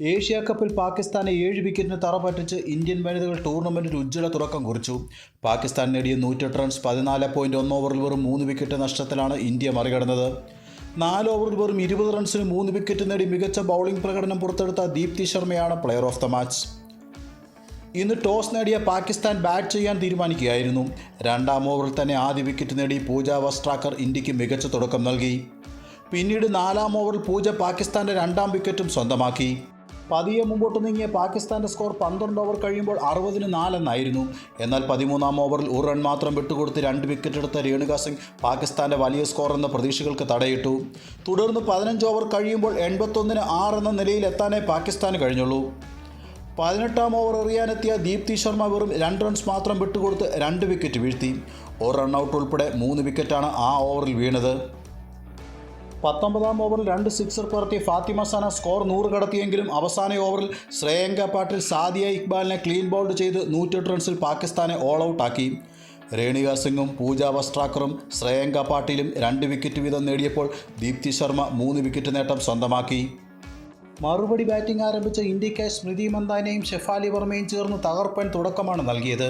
Asia കപ്പിൽ പാകിസ്ഥാനെ ഏഴ് വിക്കറ്റിന് തറ പറ്റിച്ച് ഇന്ത്യൻ വനിതകൾ ടൂർണമെന്റിൽ ഉജ്ജ്വല തുടക്കം കുറിച്ചു. പാകിസ്ഥാൻ നേടിയ നൂറ്റെട്ട് റൺസ് പതിനാല് പോയിന്റ് ഒന്ന് ഓവറിൽ വെറും മൂന്ന് വിക്കറ്റ് നഷ്ടത്തിലാണ് ഇന്ത്യ മറികടന്നത്. നാല് ഓവറിൽ വെറും ഇരുപത് റൺസിന് മൂന്ന് വിക്കറ്റ് നേടി മികച്ച ബൗളിംഗ് പ്രകടനം പുറത്തെടുത്ത ദീപ്തി ശർമ്മയാണ് പ്ലെയർ ഓഫ് ദ മാച്ച് ഇന്ന് ടോസ് നേടിയ പാകിസ്ഥാൻ ബാറ്റ് ചെയ്യാൻ തീരുമാനിക്കുകയായിരുന്നു. രണ്ടാം ഓവറിൽ തന്നെ ആദ്യ വിക്കറ്റ് നേടി പൂജ വസ്ട്രാക്കർ ഇന്ത്യയ്ക്ക് മികച്ച തുടക്കം നൽകി. പിന്നീട് നാലാം ഓവറിൽ പൂജ പാകിസ്ഥാന്റെ രണ്ടാം വിക്കറ്റും സ്വന്തമാക്കി. പതിയെ മുമ്പോട്ട് നീങ്ങിയ പാകിസ്ഥാന്റെ സ്കോർ പന്ത്രണ്ട് ഓവർ കഴിയുമ്പോൾ അറുപതിന് നാലെന്നായിരുന്നു. എന്നാൽ പതിമൂന്നാം ഓവറിൽ ഒരു റൺ മാത്രം വിട്ടുകൊടുത്ത് രണ്ട് വിക്കറ്റ് എടുത്ത രേണുക സിംഗ് പാകിസ്ഥാന്റെ വലിയ സ്കോർ എന്ന പ്രതീക്ഷകൾക്ക് തടയിട്ടു. തുടർന്ന് പതിനഞ്ച് ഓവർ കഴിയുമ്പോൾ എൺപത്തൊന്നിന് ആറ് എന്ന നിലയിൽ എത്താനേ പാകിസ്ഥാന് കഴിഞ്ഞുള്ളൂ. പതിനെട്ടാം ഓവർ എറിയാനെത്തിയ ദീപ്തി ശർമ്മ വെറും രണ്ട് റൺസ് മാത്രം വിട്ടുകൊടുത്ത് രണ്ട് വിക്കറ്റ് വീഴ്ത്തി. ഒരു റൺ ഔട്ട് ഉൾപ്പെടെ മൂന്ന് വിക്കറ്റാണ് ആ ഓവറിൽ വീണത്. പത്തൊമ്പതാം ഓവറിൽ രണ്ട് സിക്സർ പറത്തിയ ഫാത്തിമ സന സ്കോർ നൂറ് കടത്തിയെങ്കിലും അവസാന ഓവറിൽ ശ്രേയങ്ക പാട്ടിൽ സാദിയ ഇക്ബാലിനെ ക്ലീൻ ബൗൾഡ് ചെയ്ത് നൂറ്റെട്ട് റൺസിൽ പാകിസ്ഥാനെ ഓൾ ഔട്ടാക്കി രേണിക സിംഗും പൂജ വസ്ട്രാക്കറും ശ്രേയങ്ക പാട്ടിലും രണ്ട് വിക്കറ്റ് വീതം നേടിയപ്പോൾ ദീപ്തി ശർമ്മ മൂന്ന് വിക്കറ്റ് നേട്ടം സ്വന്തമാക്കി. മറുപടി ബാറ്റിംഗ് ആരംഭിച്ച ഇന്ത്യയ്ക്ക് സ്മൃതി മന്ദാനയും ഷെഫാലി വർമ്മയും ചേർന്ന് തകർപ്പൻ തുടക്കമാണ് നൽകിയത്.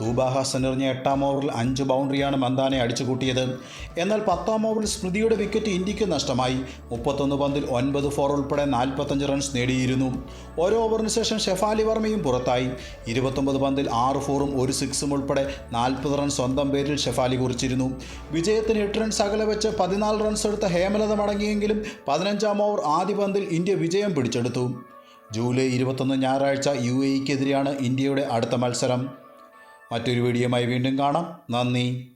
തൂബ ഹാസൻ എറിഞ്ഞ എട്ടാം ഓവറിൽ അഞ്ച് ബൗണ്ടറിയാണ് മന്ദാനെ അടിച്ചുകൂട്ടിയത്. എന്നാൽ പത്താം ഓവറിൽ സ്മൃതിയുടെ വിക്കറ്റ് ഇന്ത്യയ്ക്ക് നഷ്ടമായി. മുപ്പത്തൊന്ന് പന്തിൽ ഒൻപത് ഫോർ ഉൾപ്പെടെ നാൽപ്പത്തഞ്ച് റൺസ് നേടിയിരുന്നു. ഓരോ ഓവറിന് ശേഷം ഷെഫാലി വർമ്മയും പുറത്തായി. ഇരുപത്തൊമ്പത് പന്തിൽ ആറ് ഫോറും ഒരു സിക്സും ഉൾപ്പെടെ നാൽപ്പത് റൺ സ്വന്തം പേരിൽ ഷെഫാലി കുറിച്ചിരുന്നു. വിജയത്തിന് എട്ട് റൺസ് അകലെ വെച്ച് പതിനാല് റൺസ് എടുത്ത ഹേമലത മടങ്ങിയെങ്കിലും പതിനഞ്ചാം ഓവർ ആദ്യ പന്തിൽ ഇന്ത്യ വിജയം പിടിച്ചെടുത്തു. ജൂലൈ ഇരുപത്തൊന്ന് ഞായറാഴ്ച യു എക്കെതിരെയാണ് ഇന്ത്യയുടെ അടുത്ത മത്സരം. മറ്റൊരു വീഡിയോയുമായി വീണ്ടും കാണാം. നന്ദി.